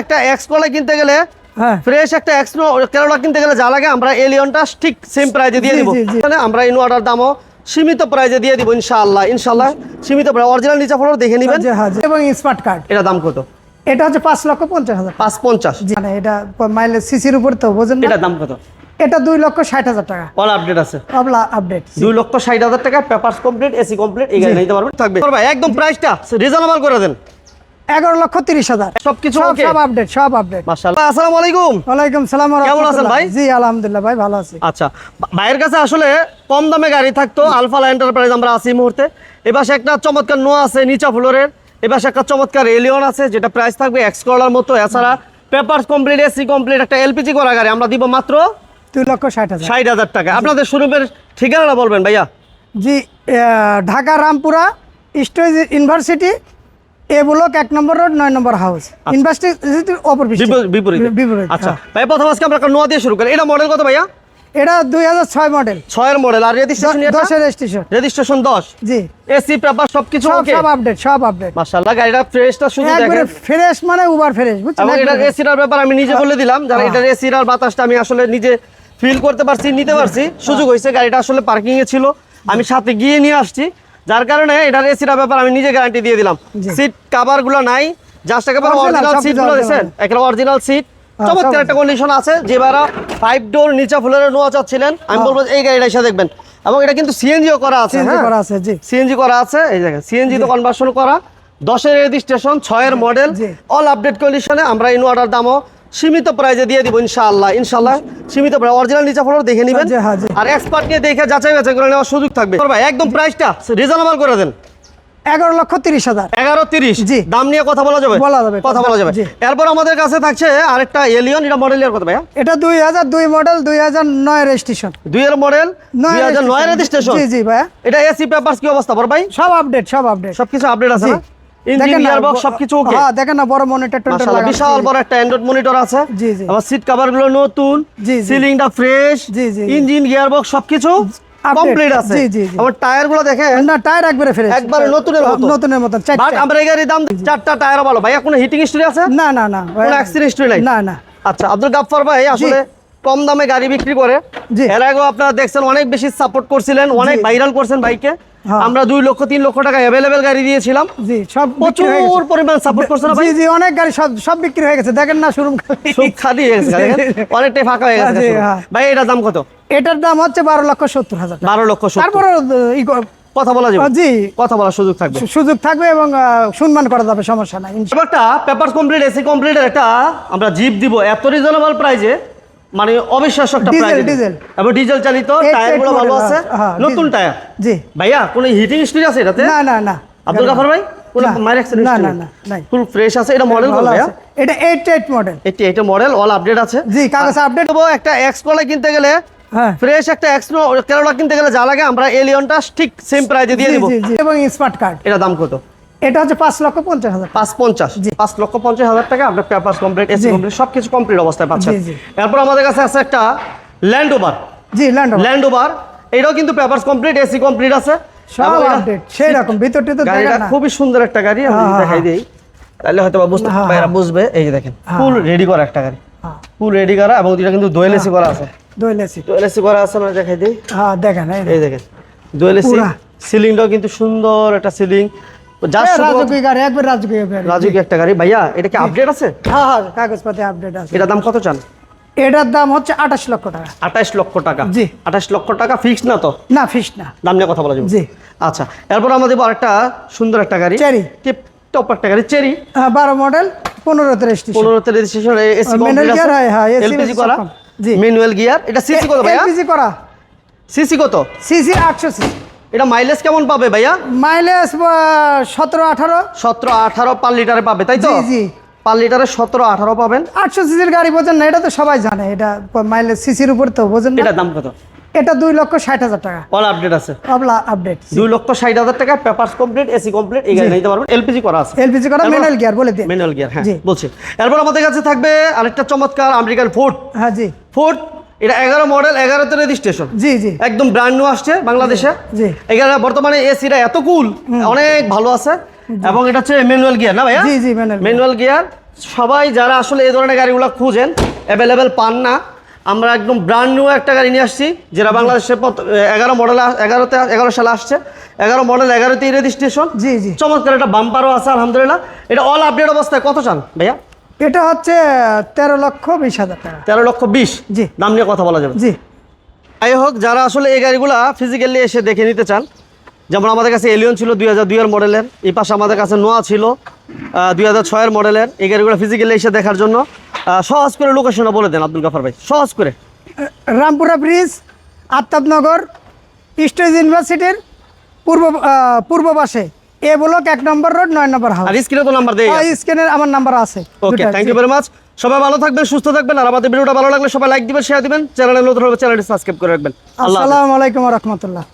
একটা এক্স কলা কিনতে গেলে। হ্যাঁ। ফ্রেশ একটা এক্স কেরোলা কিনতে গেলে যা লাগে আমরা এলিয়নটা ঠিক সেম প্রাইজে দিয়ে দিব। এখানে আমরা দামও সীমিত প্রাইজে দিয়ে দিব ইনশাআল্লাহ ইনশাআল্লাহ সীমিত অরিজিনাল নিচা দেখে নেবেন। হ্যাঁ। এবং স্মার্ট কার্ড এটা দাম কত? এটা হচ্ছে পাঁচ লক্ষ পঞ্চাশ হাজার। পাঁচ পঞ্চাশ। মানে এটা মাইলেজ সিসির উপর তো বোঝেন এটা দাম কত? এটা দুই লক্ষ ষাট হাজার টাকা। অল আপডেট আছে। অবলা আপডেট দুই লক্ষ ষাট হাজার টাকা পেপার কমপ্লিট এসি কমপ্লিট এই গাড়ি নিতে পারবেন। থাকবে। ভাই একদম প্রাইসটা রিজনেবল করে দেন। এগারো লক্ষ তিরিশ হাজার। সবকিছু সব আপডেট সব আপডেট আসসালামু আলাইকুম। ওয়ালাইকুম সালাম কেমন আছেন ভাই? জি আলহামদুলিল্লাহ ভাই ভালো আছি। আচ্ছা ভাইয়ের কাছে আসলে কম দামে গাড়ি থাকতো আলফা এন্টারপ্রাইজ আমরা আছি মুহূর্তে। এবার একটা চমৎকার নোয়া আছে নিচা ফ্লোরের এবার একটা চমৎকার এলিয়ন আছে যেটা প্রাইস থাকবে এক্স কলার মতো। এছাড়া পেপার কমপ্লিট এসি কমপ্লিট একটা এলপিজি করা গাড়ি আমরা দিব মাত্র দুই লক্ষ ষাট হাজার। ষাট হাজার টাকা। আপনাদের শোরুমের ঠিকানাটা বলবেন ভাইয়া। জি Dhaka Rampura storage university A block এক নম্বর রোড নয় নম্বর হাউস ইউনিভার্সিটির অপর। বিপরীত- বিপরীত। আচ্ছা। হ্যাঁ। ভাই প্রথম আজকে আমরা নোয়া দিয়ে শুরু করি। এটা মডেল কত ভাইয়া? এটা দুই হাজার ছয় মডেল ছয়ের মডেল আর রেজিস্ট্রেশন দশের স্টেশন রেজিস্ট্রেশন দশ? জি। এসি পেপার সবকিছু সব ওকে সব আপডেট সব আপডেট মাশাআল্লাহ গাড়িটা ফ্রেশটা শুধু একবারে দেখেন। ফ্রেশ মানে উবার ফ্রেশ বুঝছেন? একবারে। এসিটার ব্যাপার আমি নিজে বলে দিলাম যারা হ্যাঁ। এটার এসির আর বাতাসটা আমি আসলে নিজে ফিল করতে পারছি নিতে পারছি সুযোগ হয়েছে গাড়িটা আসলে পার্কিং এ ছিল। আমি সাথে গিয়ে নিয়ে আসছি। যার কারণে এটার এসিটার ব্যাপার আমি নিজে গ্যারান্টি দিয়ে দিলাম। সিট কাভারগুলো নাই জাস্ট একেবারে অরিজিনাল সবকিছু সিটগুলো original। দিয়েছেন একেবারে অরিজিনাল সিট হ্যাঁ, চমৎকার সব একটা কন্ডিশন আছে যে বারা ফাইভ ডোর নিচা ফুলের নোয়া চাচ্ছিলেন। আমি হ্যাঁ। বলব এই গাড়িটা এসে দেখবেন। এবং এটা কিন্তু সিএনজিও করা আছে হ্যাঁ? করা আছে জি। সিএনজি করা আছে এই দেখেন সিএনজি তো কনভার্সন করা। দশের রেজিস্ট্রেশন ছয়ের মডেল অল আপডেট কন্ডিশনে আমরা ইনওয়াটার দামও সীমিত প্রাইজে দিয়ে দিব ইনশাআল্লাহ ইনশাআল্লাহ। সীমিত প্রাইস অরিজিনাল নিচা ফ্লোর দেখে নেবেন। আর এক্সপার্ট নিয়ে দেখে যাচাই বাছাই করে নেওয়ার সুযোগ থাকবে। ভাই একদম প্রাইসটা রিজনেবল করে দেন। এগারো লক্ষ তিরিশ হাজার। এগারো তিরিশ। জি। দাম নিয়ে কথা বলা যাবে? বলা যাবে, কথা বলা যাবে। এরপর আমাদের কাছে থাকছে আরেকটা এলিয়ন এটা মডেল ইয়ার কথা ভাইয়া? এটা দুই হাজার দুই মডেল দুই হাজার নয় রেজিস্ট্রেশন দুই এর মডেল দুই হাজার নয় রেজিস্ট্রেশন জি জি ভাইয়া। এটা এসি পেপারস কি অবস্থা বড় ভাই? সব আপডেট সব আপডেট সবকিছু আপডেট আছে সবকিছু ওকে হ্যাঁ দেখেন না বড় মনিটর মাশাআল্লাহ বিশাল বড় একটা অ্যান্ড্রয়েড মনিটর আছে জি, জি। আবার সিট কভারগুলো নতুন জি, জি। সিলিংটা ফ্রেশ জি। ইঞ্জিন সবকিছু কমপ্লিট আছে জি, জি, জি। আবার টায়ারগুলো দেখেন না টায়ার একবারে ফ্রেশ একবারে নতুনের মতো। নতুনের মতো বাট চারটা আমরা এই গাড়ির দাম চারটা টায়ার ভালো কোনো হিটিং হিস্ট্রি আছে না না না ভাইয়া। কোনো অ্যাক্সিডেন্ট হিস্ট্রি নাই না না আচ্ছা আব্দুল গাফফার ভাই আসলে কম দামে গাড়ি বিক্রি করে। এর আগেও আপনারা দেখছেন অনেক বেশি সাপোর্ট করছিলেন অনেক ভাইরাল করছেন বাইকে। আমরা দুই লক্ষ তিন লক্ষ টাকা অ্যাভেলেবেল গাড়ি দিয়েছিলাম। জি সব হয়ে প্রচুর। পরিমাণ সাপোর্ট করছেন না জি জি অনেক গাড়ি সব সব বিক্রি হয়ে গেছে। দেখেন না শোরুম খালি। হয়ে গেছে অনেকটাই ফাঁকা হয়ে গেছে। হ্যাঁ। ভাই এটার দাম কত? এটার দাম হচ্ছে বারো লক্ষ সত্তর হাজার বারো লক্ষ। তারপরে কথা বলা যাবে। জি। কথা বলার সুযোগ থাকবে। সুযোগ থাকবে এবং সম্মান করা যাবে সমস্যা নাই। একটা পেপার কমপ্লিট এসি কমপ্লিটের একটা আমরা জিপ দিব। এত রিজনেবল প্রাইজে মানে অবিশ্বাস্য একটা প্রাইস ডিজেল। এবং ডিজেল চালিত এইট- টায়ারগুলো ভালো আছে। হ্যাঁ, হ্যাঁ, নতুন টায়ার জি। ভাইয়া কোনো হিটিং হিস্ট্রি আছে এটাতে? না না না। আব্দুল গাফার ভাই কোনো না, মায়ের অ্যাক্সিডেন্ট না, না, না, নাই। ফুল ফ্রেশ আছে এটা মডেল ভালো ভাইয়া? এটা এইট এইট মডেল এটি এটা মডেল অল আপডেট আছে। জি কাগজ আপডেট দেবো একটা এক্স কলে কিনতে গেলে হ্যাঁ। ফ্রেশ একটা এক্স কেরোলা কিনতে গেলে যা লাগে আমরা এলিয়নটা ঠিক সেম প্রাইজে দিয়ে দিব। জি জি। এবং স্মার্ট কার্ড এটা দাম কত? এটা হচ্ছে পাঁচ লক্ষ পঞ্চাশ হাজার। পাঁচ পঞ্চাশ। পাঁচ লক্ষ পঞ্চাশ হাজার টাকা আপনার পেপার কমপ্লিট এসি কমপ্লিট সব কিছু কমপ্লিট অবস্থায় পাচ্ছেন। এরপর আমাদের কাছে আছে একটা ল্যান্ড ওভার জি ল্যান্ড ল্যান্ড ওভার এটাও কিন্তু পেপার কমপ্লিট এসি কমপ্লিট আছে। সব আপডেট সেই রকম ভিতর টিতর গাড়িটা খুবই সুন্দর একটা গাড়ি আমি হ্যাঁ, দেখাই দিই। তাহলে হয়তো বুঝতে হ্যাঁ, ভাইরা হ্যাঁ। বুঝবে এই যে দেখেন হ্যাঁ। ফুল রেডি করা একটা গাড়ি। হ্যাঁ। ফুল রেডি করা এবং এটা কিন্তু দোয়েল এসি করা আছে। দই লেসি দোয়েল এসি করা আছে আমরা দেখাই দিই। হ্যাঁ দেখেন এই দেখেন। দোয়েল এসি। সিলিংটাও কিন্তু সুন্দর একটা সিলিং রাজুকি একটা গাড়ি। ভাইয়া এটা কি আপডেট আছে? হ্যাঁ হ্যাঁ কাগজপাতি আপডেট আছে। এটার দাম কত চান? এটার দাম হচ্ছে আঠাশ লক্ষ টাকা। আঠাশ লক্ষ টাকা। জি। আঠাশ লক্ষ টাকা ফিক্স না তো? না ফিস না। দাম নিয়ে কথা বলা যাবে। জি। আচ্ছা এরপর আমাদের আরেকটা সুন্দর একটা গাড়ি। চেরি। টিপ টপ একটা গাড়ি চেরি। হ্যাঁ, বারো মডেল পনেরোতে রেজিস্ট্রেশন পনেরোতে রেজিস্ট্রেশন এসি হ্যাঁ, হ্যাঁ, এলপিজি করা? জি। ম্যানুয়াল গিয়ার এটা সিসি কত ভাইয়া? এলপিজি করা। সিসি কত? সিসি আটশো সিসি এটা মাইলেজ কেমন পাবে ভাইয়া? মাইলেজ সতেরো আঠারো। সতেরো আঠারো পার লিটারে পাবে তাই তো? জি। পার লিটারে সতেরো আঠারো পাবেন। আটশো সিসির গাড়ি বোঝেন না এটা তো সবাই জানে এটা মাইলেজ সিসির উপর তো বোঝেন না। এটার দাম কত? এটা দুই লক্ষ ষাট হাজার টাকা। অল আপডেট আছে। অবলা আপডেট দুই লক্ষ ষাট হাজার টাকা পেপারস কমপ্লিট এসি কমপ্লিট এই গাড়ি নিতে পারবেন। এলপিজি করা আছে। এলপিজি করা ম্যানুয়াল গিয়ার বলে দিন। ম্যানুয়াল গিয়ার হ্যাঁ বলছি। এরপর আমাদের কাছে থাকবে আরেকটা চমৎকার আমেরিকান ফোর্ড হ্যাঁ জি। ফোর্ড এটা এগারো মডেল এগারোতে রেজিস্ট্রেশন জি জি। একদম ব্র্যান্ড নিউ আসছে বাংলাদেশে। জি। এখানে বর্তমানে এসিটা এত কুল অনেক ভালো আছে। এবং এটা হচ্ছে ম্যানুয়াল গিয়ার না ভাইয়া? জি জি ম্যানুয়াল গিয়ার সবাই যারা আসলে এই ধরনের গাড়িগুলো খুঁজেন অ্যাভেলেবেল পান না আমরা একদম ব্র্যান্ড নিউ একটা গাড়ি নিয়ে আসছি যেটা বাংলাদেশে এগারো মডেল এগারোতে এগারো সালে আসছে। এগারো মডেল এগারোতেই রেজিস্ট্রেশন জি জি। চমৎকার একটা বাম্পারও আছে আলহামদুলিল্লাহ। এটা অল আপডেট অবস্থায় কত চান ভাইয়া? এটা হচ্ছে তেরো লক্ষ বিশ হাজার টাকা। তেরো লক্ষ বিশ? জি। দাম নিয়ে কথা বলা যাবে। জি। যাই হোক যারা আসলে এই গাড়িগুলা ফিজিক্যালি এসে দেখে নিতে চান যেমন আমাদের কাছে এলিয়ন ছিল দুই হাজার দুইয়ের মডেলের এই পাশে আমাদের কাছে নোয়া ছিল দুই হাজার ছয়ের মডেলের এই গাড়িগুলো ফিজিক্যালি এসে দেখার জন্য সহজ করে লোকেশনটা বলে দেন আব্দুল গাফার ভাই সহজ করে। রামপুরা ব্রিজ আফতাবনগর স্টেজ ইউনিভার্সিটির পূর্ব পূর্ব পাশে। এ ব্লক এক নম্বর রোড নয় নম্বর হাউস। আর স্ক্রিনে তো নাম্বার দেই স্ক্রিনে আমার নাম্বার আছে okay thank you very much সবাই ভালো থাকবেন সুস্থ থাকবেন আর আমাদের ভিডিওটা ভালো লাগলে সবাই লাইক দিবেন শেয়ার দিবেন। চ্যানেলে নতুন হবে চ্যানেলটি সাবস্ক্রাইব করে রাখবেন। আসসালামু আলাইকুম রহমতুল্লাহ।